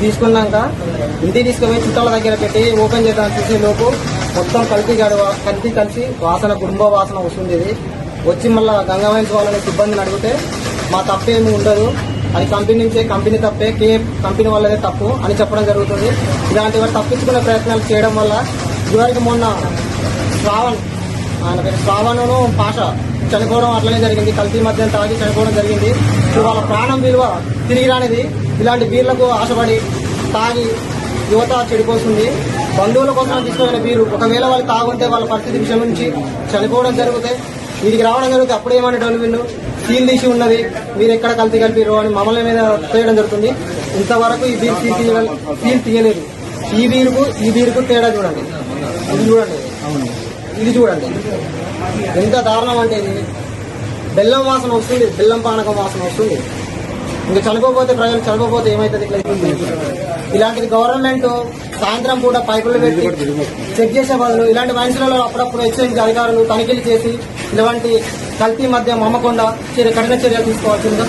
తీసుకున్నాక ఇంటికి తీసుకుపోయి చుట్టాల దగ్గర పెట్టి ఓపెన్ చేద్దాం చూసే లోపు మొత్తం కలిపి గడవ కల్తీ కలిసి వాసన కుటుంబ వాసన వస్తుంది ఇది. వచ్చి మళ్ళీ గంగావైన్స్ వాళ్ళని సిబ్బందిని అడిగితే మా తప్పేమి ఉండదు. అది కంపెనీ నుంచే కంపెనీ తప్పే కే కంపెనీ వల్లదే తప్పు అని చెప్పడం జరుగుతుంది. ఇలాంటి వారు తప్పించుకునే ప్రయత్నాలు చేయడం వల్ల ఇదివరకు మొన్న శ్రావణ్ ఆయన పేరు శ్రావణను పాష చనిపోవడం అట్లనే జరిగింది. కల్తీ మధ్యం తాగి చనిపోవడం జరిగింది. ఇప్పుడు వాళ్ళ ప్రాణం విలువ తిరిగి రానిది. ఇలాంటి బీర్లకు ఆశపడి తాగి యువత చెడిపోతుంది. బంధువుల కోసం తీసుకున్న వీరు ఒకవేళ వాళ్ళు తాగుంటే వాళ్ళ పరిస్థితి విషయం నుంచి చనిపోవడం జరిగితే వీరికి రావడం జరిగితే అప్పుడు ఏమనేటోళ్ళు వీళ్ళు సీల్ తీసి ఉన్నది. మీరు ఎక్కడ కల్తీ కలిపిరు అని మమ్మల్ని మీద తీయడం జరుగుతుంది. ఇంతవరకు ఈ బీర్ సీల్ తీయ సీల్ తీయలేదు. ఈ బీరుకు ఈ బీరుకు తేడా చూడండి. ఇది చూడండి. ఇది చూడండి. ఎంత దారుణం అంటే ఇది. బెల్లం వాసన వస్తుంది. బెల్లం పానకం వాసన వస్తుంది. ఇంకా చనిపోతే ప్రజలు చనిపోతే ఏమైతుంది ఇట్లా? ఇలాంటిది గవర్నమెంట్ సాయంత్రం పూట పైపులు పెట్టి చెక్ చేసే బదులు ఇలాంటి మనుషులలో అప్పుడప్పుడు ఎక్సైజ్ అధికారులు తనిఖీలు చేసి ఇలాంటి కల్తీ మధ్య మమ్మకుండా చర్య కఠిన చర్యలు తీసుకోవాల్సిందిగా